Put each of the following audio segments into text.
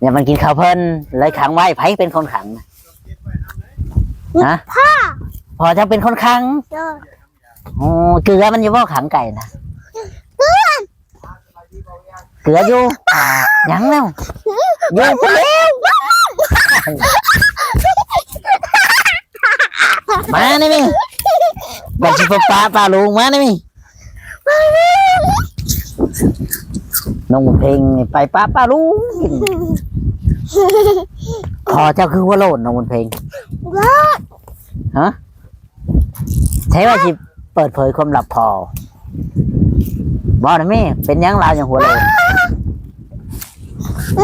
อย่ามันกินข้าวเพิ่นเลยขังไว้ไผเป็นคนขังนะฮะพ่อพอจะเป็นคนขังโดยโอ้เกลือมันอยู่บ่ขังไก่นะเกลืออยู่ยังแล้วอยู่ไปแล้วมานี่มิบัดสิปปลาปลาลุงมานี่มิ น้องเพลงนี่ไปปลาปลาลุงกินพอเจ้าคือหัว่าโลดน้องบุญเพลงโดยฮะใช่ว่าสิเปิดเผยความลับพอบอกนะแม่เป็นหยังลาวอย่างหัวโลน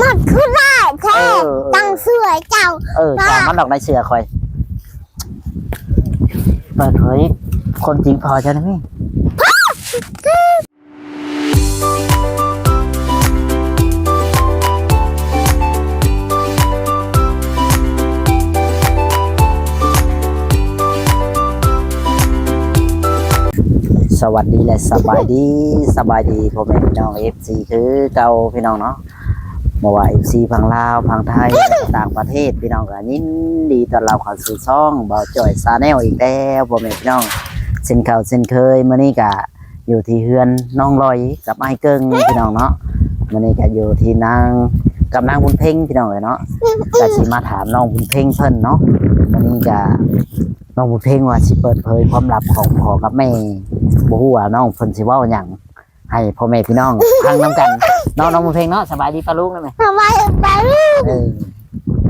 มันคือได้แท้เออตั้งสวยเจ้าเออจามันดอกในเสือคอย เปิดเผยคนจริงพอใช่ไหมแม่ สวัสดีและสบายดีสบายดีพ่อแม่พี่น้องเอฟซีคือเก่าพี่น้องเนาะมาว่าเอฟซีพังลาวพังไทยต่างประเทศพี่น้องก็ยินดีต้อนรับเข้าสู่ช่องเบาจ่อยซาแนลอีกแล้วพ่อแม่พี่น้องเส้นเข่าเส้นเคยมื้อนี้ก็อยู่ที่เฮือนน้องลอยกับไอ้เกิงพี่น้องเนาะมื้อนี้ก็อยู่ที่นางกับนางบุญเพ่งพี่น้องเลยเนาะก็สิมาถามน้องบุญเพ่งเพิ่นเนาะมื้อนี้ก็ น้องบุญเพ่งว่าสิเปิดเผยความลับของพ่อกับแม่บ่ฮู้ว่าน้องเพิ่นสิเว้าหยังให้พ่อแม่พี่น้องฟังนํกันเนาะน้องบุญเพ่งเนาะสบายดีปะลูกได้ไหม ทำไมไปเออ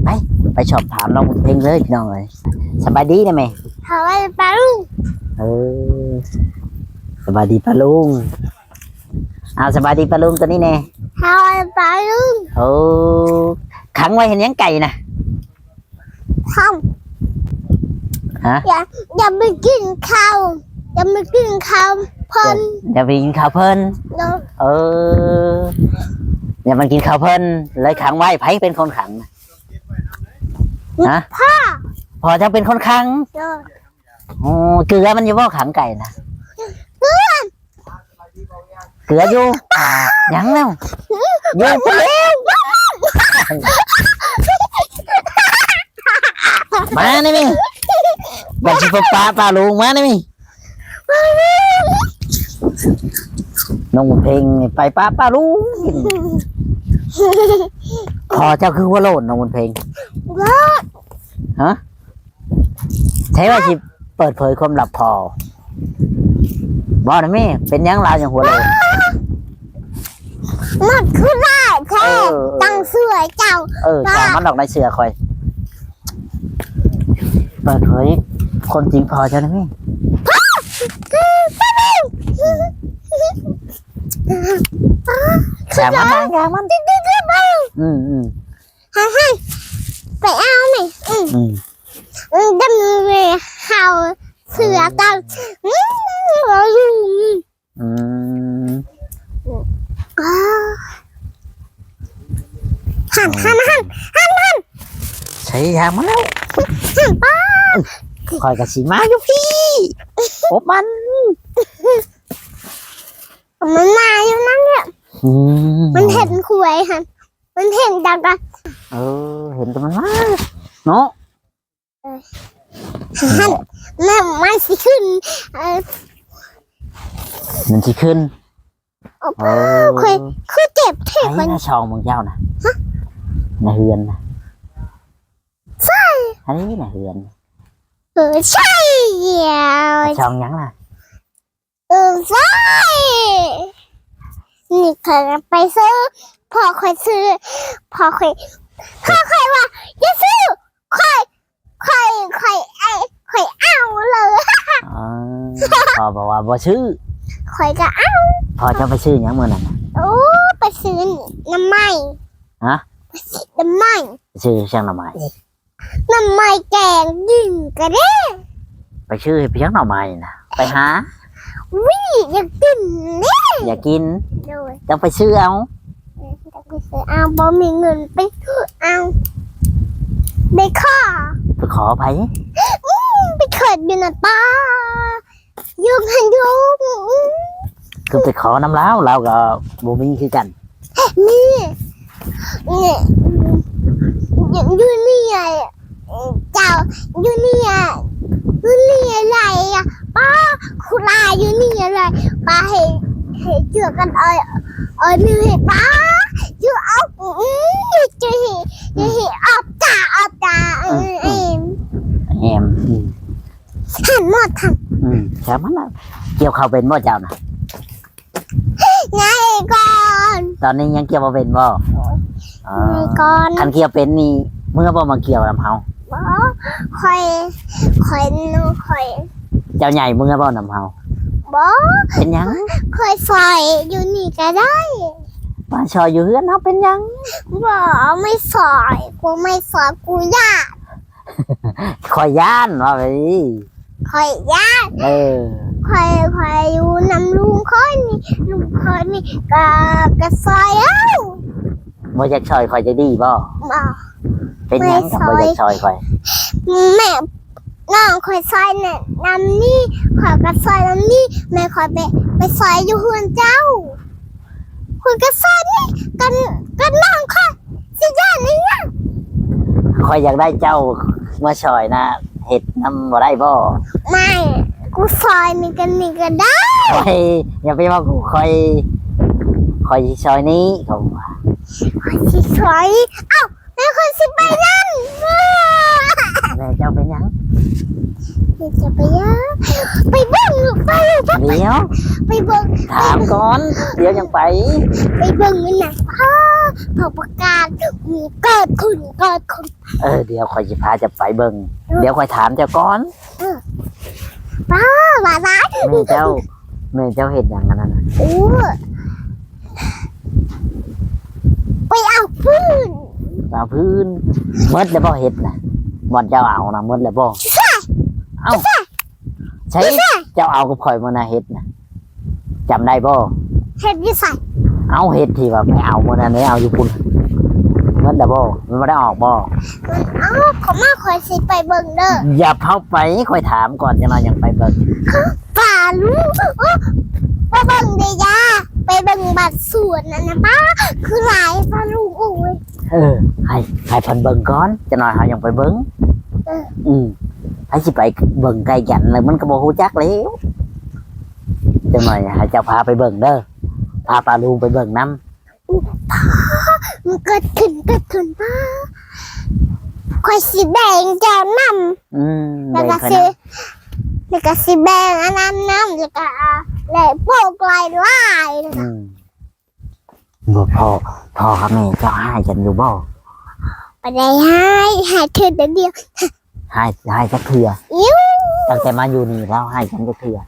ไปไปสอบถามน้องบุญเพ็งเลยพี่น้องเลยสบายดีนะแม่ทำไมไปเออสบายดีปะลุงเอาสบายดีปะลุงตัวนี้แน่ทำไมไปโอ้ขังไว้เห็นยังไก่นะท ฮะำอย่าอย่าไปกินข้าวอย่าไปกินข้าวเพิ่นเดี๋ยวไปกินข้าวเพิ่นโดยเอออย่ามันกินข้าวเพิ่นเลยขังไว้ไผเป็นคนขังนะฮะพ่อพอจะเป็นคนขังโดยโอ้เกลือมันอยู่บ่ขังไก่นะเกลืออยู่ยังแล้วอยู่ไปแล้ว มานี่มิบัดสิปปลาปลาลุงมานี่มิน้องเพลงนี่ไปปลาปลาลุงกินพอเจ้าคือหัว่าโลดน้องเพลงโดยใช่ว่าสิเปิดเผยความลับพอบอกนะแม่เป็นหยังลาวอย่างหัวโลนมันคือได้แท้เออตั้งสวยเจ้า เออจามันดอกในเสือคอย เปิดเผยคนจริงพอใช่ไหมแม่อย่างมันนะอย่างมันติ๊ดติ๊ดไปอืมอืมให้ให้ไปเอาหน่อยอืมอืมอืมดันเลยเห่าเสือกันอืมเราอยู่อืมอ่าหันหันหันหันหันใช่อย่างมันแล้ว อยกับสีมาอยู่พี่โอบมัน มันมาอยู่นั่นเนี่ยอืมันเห็นคุยหันมันเห็นดังกันเออ เห็นแต่มันมาเนาะหันแม่มันสิขึ้นเออมันสิขึ้นโอ้เออคุยคือเจ็บเทไอ้มันน่าชองมึงเจ้านะในเฮือนนะใช่อันนี้นะเฮือน เออใช่เดียวชองหยังล่ะเออใช่นี่เคยไปซื้อพอคอยซื้อพอคอยพอคอยว่าอย่าซื้อคอยคอยคอยไอ้คอยเอาเลยอ๋อพอบอกว่าบ่ชื่อคอยก็เอาพอจะไปชื่อหยังเมื่อนั้นน่ะโอ้ไปซื้อน้ำไม้ฮะไปซื้อน้ำไม้ไปชื่อช่างหน่อไม้ น้ำไม้แกงยิ่งก็ได้ไปชื่อให้พี่ช่างหน่อไม้นะไปหาวิ่งอยากกินนี่อย่ากินด้วยต้องไปซื้อเอาจะไปซื้อเอาบ่มีเงินไปซื้อเอาไปข้อไปขอไปไปเขิดอยู่นะป้ายุงหันยุงคือไปขอน้ำเล้าวเราก็บ่มีคือกันนี่เนี่ ยอยู่อยู่นี่ไงเจ้าอยู่นี่ไงอยู่นี่อะไรอะป้าคุลาอยู่นี่อะไรป้าเห็นเห็นเจอกันเอ้ยเอ้ยนี่เห็นป้าอยู่เอาอืมจะเห็นจะเห็นออกตาออกตาเออเอ็มแฮมอืมหันหมดทันอืมแค่มันน่ะเกี่ยวข้าวเป็นบ่เจ้าน่ะไงก่อน ตอนนี้ยังเกี่ยวบ่เป็นบ่ อ๋อไงก่อนคันเกี่ยวเป็นนี่เมื่อบ่มาเกี่ยวนํเฮาบ่คอยคอยนูคอย เจ้าใหญ่เมื่อบ่นํเฮาบ่เป็นหยังคอยใส่อยู่นี่ก็ได้ป้าชอยอยู่เฮือนเฮาเป็นหยังบ่ไม่ใส่กูไม่ใส่กูยากคอยย่านว่าไปดิคอยยากเออคอยคอยอยู่นำลุงคอยนี่ลุงคอยนี่ก็ก็ใส่เอ้า บ่อยากชอยคอยจะดีบ่บ่เป็นหยังกับบ่ไม่อยากชอยคอยแม่น้องคอยใส่เนี่ยนำนี่คอยก็ใส่นำนี่แม่คอยไปไปใส่อยู่เฮือนเจ้าคอยก็ใส่นี่กันกันน้องคอยสิย่านนี่นะคอยอยากได้เจ้ามาชอยนะเฮ็ดนำบ่ได้บ่ไม่กูซอยนี่กันนี่ก็ได้คอยอย่าไปว่ากูคอยคอยสิชอยนี้เขา ว่าสิซอยเอ้าแม่คนสิไปนั่นแม่เจ้าเป็นหยังเดี๋ยวจะไปยังไปเบิ่งลูกไปลูกเดี๋ยวไปเบิ่งถามก่อน เดี๋ยวยังไป ไปเบิ่งนี่นะพ่อพอประกาศเกิดขึ้นเกิดขึ้นเออเดี๋ยวคอยสิพาจะไปเบิ่งเดี๋ยวคอยถามเจ้าก่อนป้าว่าร้ายแม่เจ้าแม่เจ้าเฮ็ดหยังกันนั่นน่ะโอ้ไป เอาปืนเอาพื้นหมดแล้วบ่เฮ็ดน่ะบ่เจ้าเอานะหมดแล้วบ่เอ้าใช่เจ้าเอากับข่อยมื้อน่ะเฮ็ดน่ะจำได้บ่เห็ดยี่ใส่เอาเฮ็ดที่ว่าไปเอามื้อนั้นเอาอยู่พุ่นหมดแล้วบ่มันบ่ได้ออกบ่มันเอ้าขอมาคอยสิไปเบิ่งเด้ออย่าเข้าไปคอยถามก่อนจะมายังไปเบิ่งป่าลูกไปเบิ่งเดียา ไปเบิ่งบัตรสวนนั่นนะป้าคือหลายป้าลูกโอ้ย เออ ให้ให้เพิ่นเบิ่งก่อนจะหน่อยเฮายังไปเบิ่งเออ อืมให้สิไปเบิ่งไกลกันเลยมันก็บ่ฮู้จักแล้วจะหน่อยให้เจ้าพาไปเบิ่งเด้อพาปลาลุงไปเบิ่งนํมันเกิดขึ้นเกิดขึ้นป้าคอยสีแดงเจ้านำอืมแล้วได้ก็ค่อยสีนะ แล้วก็สีแดงอันนั้นน้ำแล้วก็เลยโปกลายลายแล้วก็อืมบ่พ่อพ่อกับแม่เจ้าให้กันอยู่บ่ไปได้ให้ให้เธอเดียวให้ให้จักเทื่ออิ้วตั้งแต่มาอยู่นี่แล้วให้กันจักเทื่อ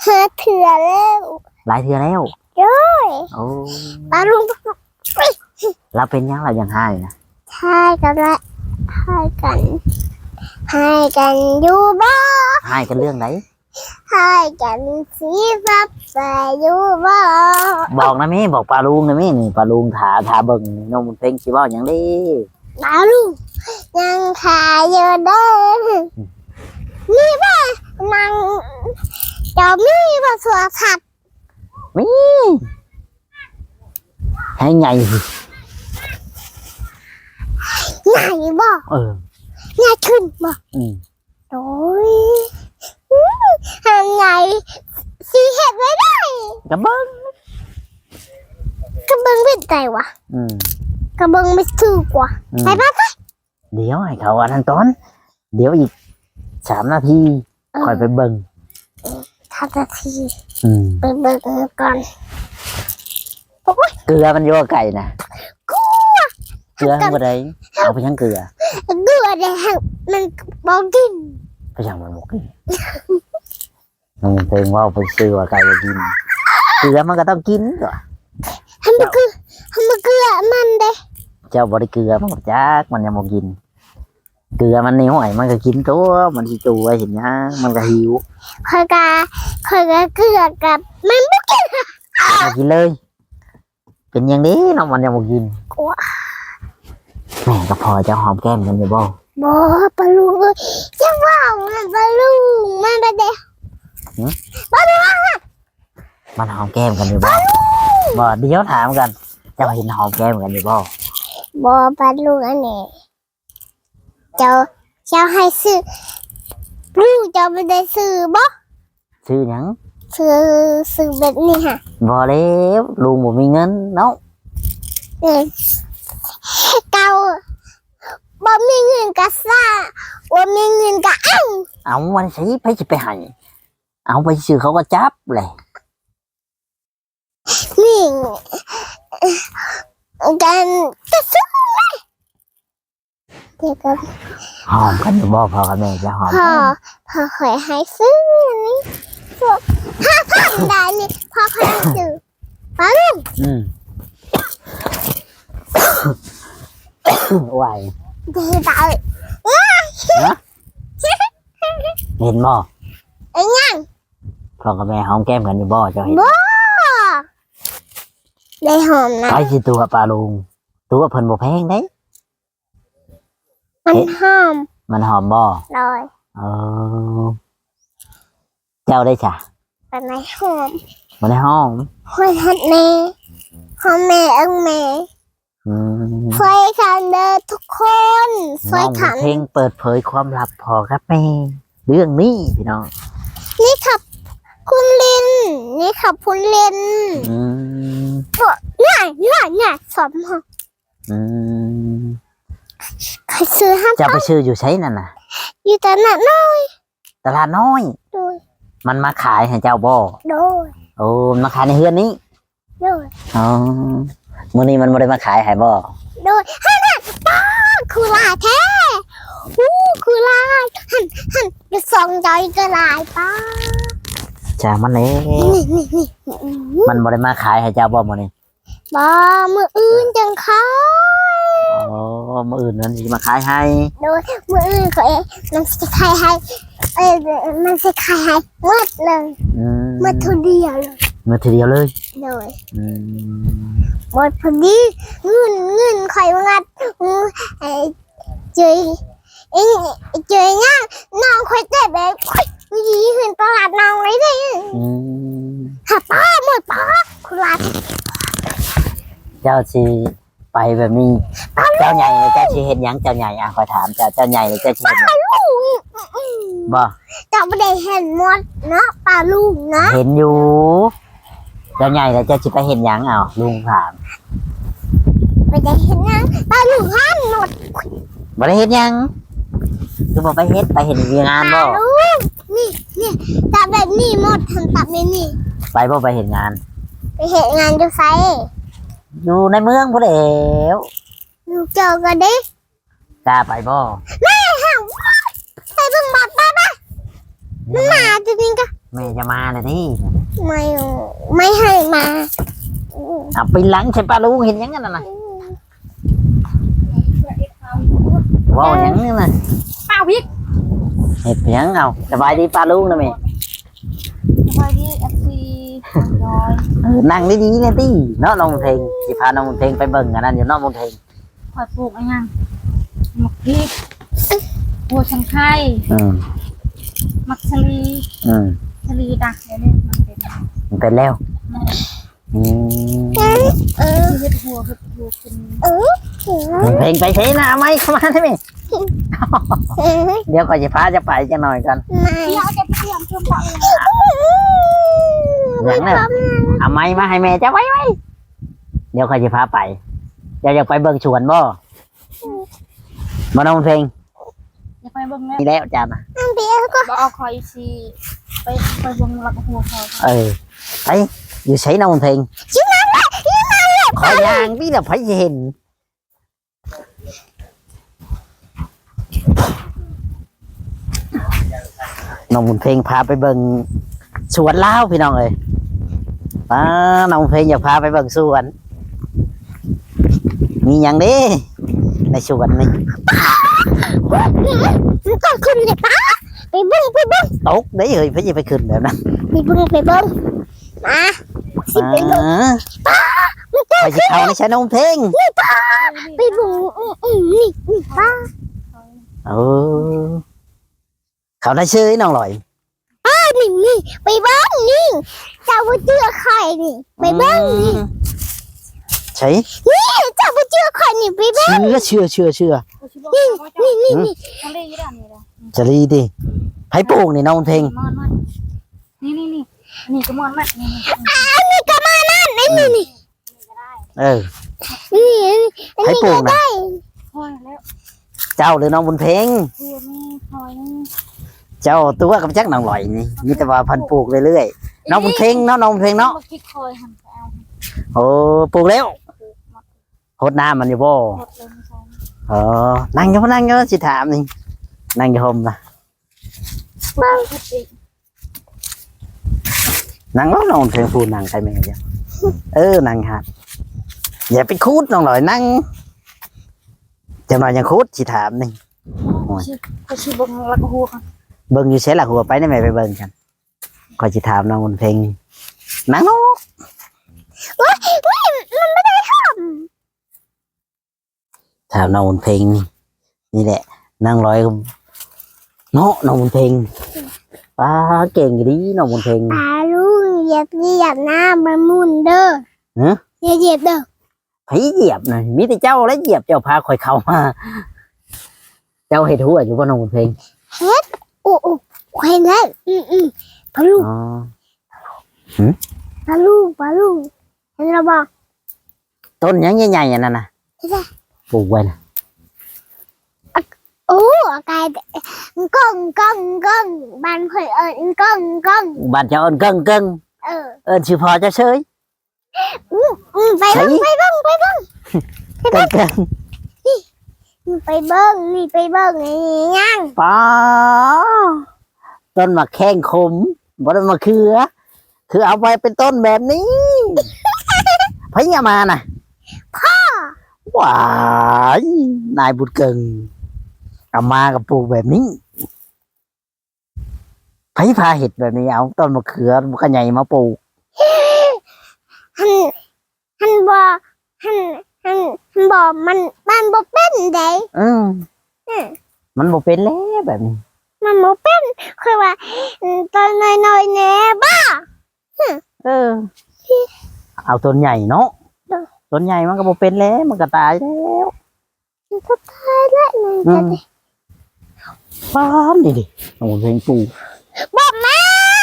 เธอเถื่อแล้วหลายเทื่อแล้วโอ้ยโอ้ป้าลุงเราเป็นหยังเรายังให้นะให้กันละให้กัน ให้กันอยู่บ้าให้กันเรื่องไหนให้กันสีฟับใส่อยู่บ้าบอกนะแม่บอกปลาลุงนะแม่นี่ปลาลุงถาถาเบิ่งนมเต็งสิเว้าหยังเด้ป้าลุงยังขายอยู่เด้อนี่ป่ะนางเจ้ามีป่ะสัวสัตว์ให้ใหญ่สิใหญ่บ่เออ ใหญ่ขึ้นบ่อืมโอ้ยอื้อทำไงสีเห็ดไม่ได้กระเบิ้งกระเบื้องเป็นใจวะอืมกระเบื้องไม่ซื้อกว่าอืมไปป่ะไปเดี๋ยวให้เขาอันนั้นตอน เดี๋ยวอีกสามนาทีคอยไปเบิ่งทำนาทีอืมไปเบิ่งก่อนเกลือมันโยกไก่นะกลัว เกลือมันบ่ได้เอาไปยังเกลือเกลือแดงมันบอกกินไปยังมันบ่กินมันเพลงว่าไปซื้อว่าไก่จะกินเกลือมันก็ต้องกินก็ทำมาเกลือทำมาเกลือมันเด้เจ้าบริเกลือมันก็จักมันยังบ่กิน เกลือมันในห้อยมันก็กินตัวมันสิจูไว้เห็นยังมันก็หิวคอยกาคอยกาเกลือกับมันบ่กินมากินเลย เป็นอย่างนี้เนาะมันยังบ่กินกลัว แม่ก็พอจะหอมแก้มกันอยู่บ่บ่ปลาลูกเอ้ยจะว่ามันปลาลูกมันไปเด้มันหอมแก้มกันอยู่บ่บ่เดี๋ยวถามกันเจะเห็นหอมแก้มกันอยู่บ่บอปลาลูกอันนี้เจ้าเจ้าให้ซื้อลูกเจ้าไม่ได้ซื้อบ่ชื่อหยังซื้อซื้อแบบนี้ค่ะบ่แล้วลุงบ่มีเงินเนาะเออ เก่าบ่มีเงินก็ซ่าบ่มีเงินก็เอ้าเอาวันสิไปสิไปให้เอาไปซื้อเขาก็จับเลยนี่กันก็ซื้อไหมเดี๋ยวกันหอมกันอยู่บ่พ่อกับแม่จะหอมพ่อกันพ่อขอยให้ซื้ออันนี้พวกห้าพันได้นี่พ่อขอยให้ซื้อปลาลูกอืม ไหวดีได้เห็นบ่ไอ้ยังพ่อกับแม่หอมแก้มกันอยู่บ่เจ้าเห็นบ่ได้หอมนะไปสิตัวปลาลุงตัวเพิ่นบ่แพงเด้มันหอม มันหอมบ่เลยเออเจ้าได้จ้ะเป็นไงหอมบ่ได้หอมหอยหัดแม่หอมแม่เอิงแม่ อืมไฟขันเด้อทุกคนไฟน้องขันเพลงเปิดเผยความลับพอครับแม่เรื่องนี้พี่น้อง นี่ขับคุณลิน นี่ขับคุณลินอืมง่ายง่ายง่ายสมหออืมใครซื้อห้ามจะเอาไปชื่ออยู่ใช้นั่นน่ะ อยู่แต่หนักน้อย ตลาดน้อยโดยมันมาขายให้เจ้าบ่โดยโอ้มันมาขายในเฮือนนี้โดยอ๋อ มื้อนี้มันบ่ได้มาขายให้บ่โดยฮันน่ะป้าคือลายแท้อู้คือลายหันหันจะส่องใจก็ลายป้าจ้ามันเลยนี่นี่นี่มันบ่ได้มาขายให้เจ้าบ่มื้อนี้บ้ามืออื่นจังค่ะโอ้มื้ออื่นมันสิมาขายให้โดยมืออื่นเขาเองมันจะขายให้เออมันจะขายให้หมดเลยอืมหมดทุเดียวเลยมื้อทีเดียวเลยโดยอืม หมดพอดีเงินเงินใครงัดอืมไอ้เจยไอ้เจยย่างน้องคอยเจ็บแบบยี่เห็นตลาดน้องเลยดิอืมหาป้าหมดป้าคุณลาเจ้าสิไปแบบนี้ เจ้าใหญ่เลยเจ้าสิเฮ็ดหยังเจ้าใหญ่อะขอถามเจ้าเจ้าใหญ่เลยเจ้าสิเฮ็ดหยังบ่จะไม่ได้เห็นหมดเนาะปลาลูกนะเห็นอยู่ เจ้าใหญ่แล้วเจ้าสิไปเฮ็ดหยังอ้าวลุงถามไม่ได้เห็นนะปลาลูกห้ามหมดบ่ได้เฮ็ดหยังคือบ่ไปเฮ็ดไปเฮ็ดเวียงงานปบ่ลาลูกนี่นี่ตาแบบนี้หมดทำตับแบบนี้ไปบ่ไปเฮ็ดงาน ไปเห็นงานดูไซอยู่ในเมืองพุ่นแหล้วลูกเจอกันดิกล้าไปบ่ห้ามไปเบิ่งบอดป้าป้ามาจริงๆก็แม่จะมาเลยนี่ ไม่ไม่ให้มาอืมเอาไปหลังใช่ปลาลุงเห็นหยังกันน่ะนะเว้าหยังนี่น่ะป้าวิกเฮ็ดหยังเอาสบายดีปลาลุงนะแม่สวัสดีเอฟซีน้อยเออนั่งดีๆเลยติเนาะน้องเพลงสิพาน้องเพลงไปเบิ่งอันนั้นอยู่เนาะน้องเพลงคอยปลูกอะไรยังมักพริกบัวชังไข่อืมมักชะลีอืม ชะลีดักเดี๋ยวนี้มันเป็นมันเป็นแล้วอืมเออที่เฮ็ดหัวเฮ็ดหัวเป็นเออเออเพลงไปใช้หน้าไม้เข้ามาได้ไหมเออเดี๋ยวก่อนจะพาจะไปจะหน่อยก่อนไม่เดี๋ยวจะเตรียมเครื่องปั่นอย่างนั้นเอาไม้มาให้แม่จะไว้ไว้เดี๋ยวก่อนจะพาไปเดี๋ยวอยากไปเบิ่งสวนบ่มาน้องเพลงอย่าไปเบิ่งแล้วนี่แล้วจ้านะน้ำเบียร์ก็บ่เอาคอยสิ ไปไปเบิ่งหลักหัวเขาเออไปอยู่ใช้นองเพลงขอยางพี่เดี๋ยวไปเห็นน้องบุญเพลงพาไปเบิ่งสวนลาวพี่น้องเอ้ยป้าน้องเพลงอยากพาไปเบิ่งสวน มีอย่างเด้ในสวนนี่มันก็ขึ้นเลยป้า ไปเบิ้งไปเบิ้งตกได้เฮ้ยพี่จะไปขึ้นแบบนั้นไปเบิ้งไปเบิ้งมาสิไปเบิ้งอ่าไปสิเขาในชายน้องเพลงไปเบิ้งอืมอืมนี่นี่ป้าเออเขาได้ชื่อน้องลอยนี่นี่ไปเบิ้งนี่เจ้าว่าเจอใครนี่ไปเบิ้งนี่ใช่นี่เจ้าบ่เชื่อข่อยนี่ไปเบิ่งเชื่อเชื่อเชื่อเชื่อกูชิบอกว่าเจ้านี่นี่นี่ทะเลยี่ด้านนี้เลย จะรีดิไผปลูกนี่น้องเพลงมอนมันนี่นี่นี่นี่ก็มอนมันนี่นี่อันนี้ก็มานั่นนี่นี่นี่ก็ได้เออนี่อันไผนี้ปลูก็กนะได้พอแล้วเจ้าหรือน้องบุญเพลงตัวแม่พลอยนี่เจ้าตัวกับจักน้องลอยนี่มีแต่ว่าพันปลูกเรื่อยๆน้องบุญเพลงเนาะน้องบุญเพลงเนาะมาคิดคอยหันไปเอาโอ้ปลูกแล้วปลูกหมดโคตรน้ำมันอยู่บ่หมดเลยไม่ใช่เออนั่งอยู่นั่งอยู่สิถามนี่ นั่งอยู่ห่มนะบ้างอีกนั่งแล้วน้องบุญเพลงพูดนั่งใครแม่เดียวเออนั่งครับอย่าไปคูดน้องลอยนั่งจะมายังคูดสิถามนี่ชิก็ชิบงแล้วก็หัวกันเบิ่งอยู่เสียหลักหัวไปได้ไหมไปเบิ่งกันขอยสิถามน้องบุญเพลงนั่งเนาะว้ายว้ายมันไม่ได้ทถามน้องบุญเพลงนี่นี่แหละนั่งร้อย เนาะน้องบุญเพลงป้าเก่งดีน้องบุญเพลงำตาลูกเหยียบเหยียบหน้ามันมุนเด้อฮะอย่าเหยียบเด้อไผเหยียบนะมีแต่เจ้าและเหยียบเจ้าพาคอยเข้ามา เจ้าเห็ดหัวอยู่บ่น้องบุญเพลงโอ้โอ้ควายแล้วอืมอืมปลาลูกอ๋อปลาลูกปลาลูกเห็นเราบอกต้นหยังใหญ่ๆอันนั้นน่ะ ใช่ไหมปลูกไว้นะโอ้กายก้องก้องก้องบ้านข่อยเอิญก้องก้องบ้านเจ้าเอิ้นเกิ้งเกิ้งเออเอิ้นชื่อพอเจะเชยอืมไปเบิ้งไปเบิ้งไปเบิ้งเกิ้งเกิ้งไปเบิ้งนี่ไปเบิ้งนี่ยังป้าต้นมะแข้งขมบ่ได้มะเขือ คือเอาไปเป็นต้นแบบนี้พะยามาน่ะพ่อว้ายนายบุญเกิง เอามากับปลูกแบบนี้ไผพาเห็ดแบบนี้เอาต้นมะเขือมะขะใหญ่มาปลูกหันหันบอหันหันหันบอมันมันบอเป็นไดอืมอืมมันบ่เป็นแล้วแบบนี้ มันบอเป็นคือว่าอืมตอนน้อยๆแน่บ้าเออ เอาต้นใหญ่เนาะเออต้นใหญ่มันก็บ่เป็นแล้ว มันก็ตายแล้วมันก็ตายแล้วมันอืจะม ป้านนี่ดิโอ้เพลงปลูกบอกแม่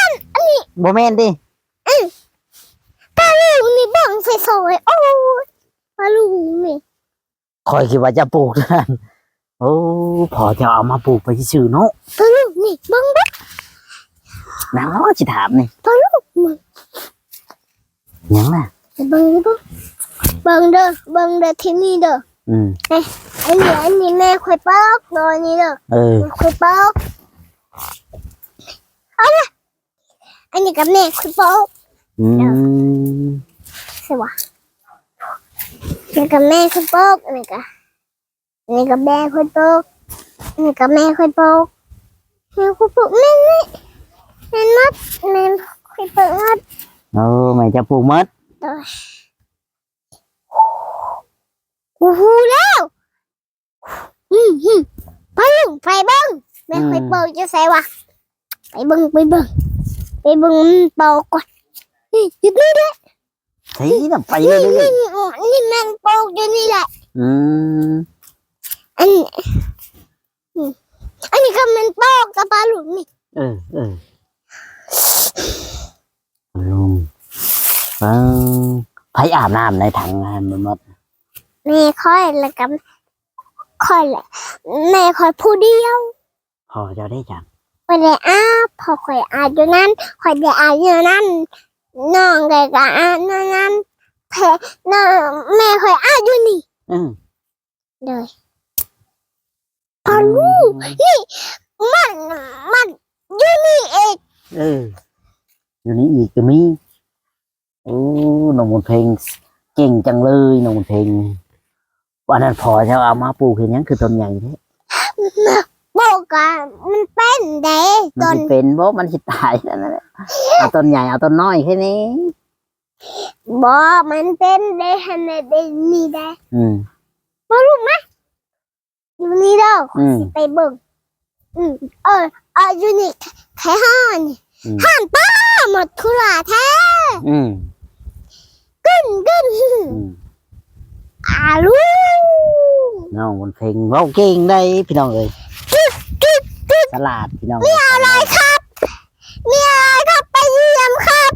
นบ่แม่นดิปลาลูกนี่แบ่งใส่ซอยโอ้ยปลาลูกนี่คอยคิดว่าจะปลูกนั่นโอ้พอจะเอามาปลูกไปซื่อๆเนาะปลาลูกนี่เบิ้งเบิ้งนางว่าสิถามนี่ปลาลูกมันหยังน่ะเบิ้งเบิ้งเบิ้งเด้อเบิ้งเด้อที่นี่เด้ออืมอั นนี้อันนี้แม่คอยปอกเด้อนี่เด้อเออคอยปอกเอาละอันนี้กับแม่คอยปอกอืมใช่ปะอันนี้กับแม่คอยปอกอันนี้กับอันนี้กับแม่คอยปอกอันนี้กับแม่คอยปอกแม่คอยปอกแม่นี่แม่นัดแม่คอยปอกนัดเออแม่จะปลูกหมดเด้อโอ้โหแล้ว อืมอืมไปเบิ่งไปเบิ่งแม่คอยเปิดจะใส่วะไปเบิ่งไปเบิ่งไปเบิ่งมันเป่าก่อนนี่หยุดนี่แหละเฮ้ยน่ะไปเลยนี่เลยนี่นี่แมันเป่าอยู่นี่แหละ อืมอันนี้อืมอันนี้ก็มันเป่ากับปลาหลุมนี่เออเออลุงเออไผอาบน้ำในถังงานมันหมดแม่คอยแล้วกับ คอยแหละแม่คอยผู้เดียวพอจะได้จังคอยได้อาบพอคอยอาบอยู่นั้นคอยได้อาบอยู่นั้นน้องได้ก็อาบอยู่นั้นแพ่น้องแม่คอยอาบอยู่นี่อืมเลยปลาลูกมันมันอยู่นี่เองเอออยู่นี้อีกก็มีโอ้น้องมนต์เพลงเก่งจังเลยน้องมนต์เพลง วันนั้นพอจะเอามาปลูกเห็นหยังคือต้นใหญ่แท้บอกกันมันเป็นเด้มันตอนสิเป็นบ่มันสิตายนั่นแหละเอาต้นใหญ่เอาต้นน้อยแค่นี้ บอกมันเป็นเด้ฮันเดนี่ได้อืม อยู่นี่เด้ออืมไปเบิ่งอืมเออเอออยู่นี่แค่ห้านอืมห้านป้าหมดทุลาแท้อืมกึ้นกึ้นอืมาลูกน้องมันเพลงเว้าเก่งได้พี่น้องเอ้ยสลาดพี่น้องมีอะไรครับมีอะไรครับไปเยี่ยมครับ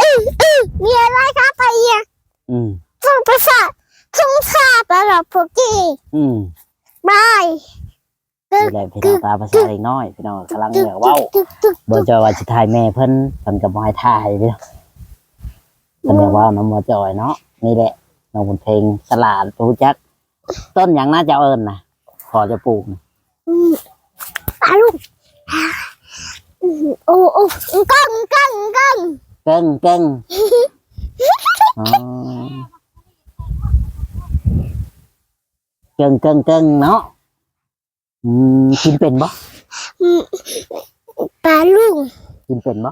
อืออือมีอะไรครับไปเยี่ยมอืมทุ่งประสาททุ่งชาปลาพวกกี้อืมบายนี่แหละพี่น้องตาภาษาเล็กน้อยพี่น้องกำลังเหนือเว้าตึกตึกบ่จอยว่าสิถ่ายแม่เพิ่นเพิ่นก็บ่ให้ถ่ายพี่น้องเพิ่นเรียกว่าน้องบ่จอยเนาะนี่แหละ น้องบนเพลงสลาดรู้จัก ต้นหยังน่าจะเอิ้นนะขอจะปลูกนะอืมปลาลูกอืมโอ้โอ้กั้งกั้งกั้งเกิ้งเกิ้งอ๋อเกิ้งเกิ้งเกิ้งเนาะอืมกินเป็นบ่อืมปลาลูกกินเป็นบ่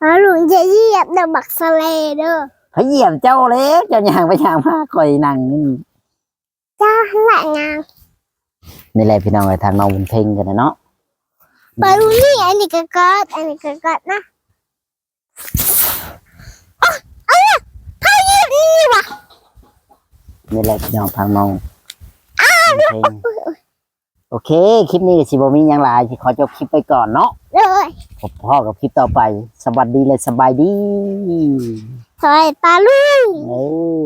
ปลาลูกจะเหยียบเดอะบักสะเลเด้อ เขาเหยียบเจ้าแล้วเจ้าย่างไปย่างมาคอยนั่งนี่จ้าข้างหลังงานนี่แหละพี่น้องไปทางน้องบุญเพ่งกันนะเนาะปลาลูกนี่อันนี้ก็กอดอันนี้ก็กอดนะอ๋อเอาเนี่ยพายีนี่ว่ะนี่แหละพี่น้องทางน้องบุญเพ่งโอเค คลิปนี้ก็สิบมีหยังหลายสิขอจบคลิปไปก่อนเนาะเลยพบพ่อกับคลิปต่อไป สวัสดีและสบายดี สวัสดีปลาลูกเออ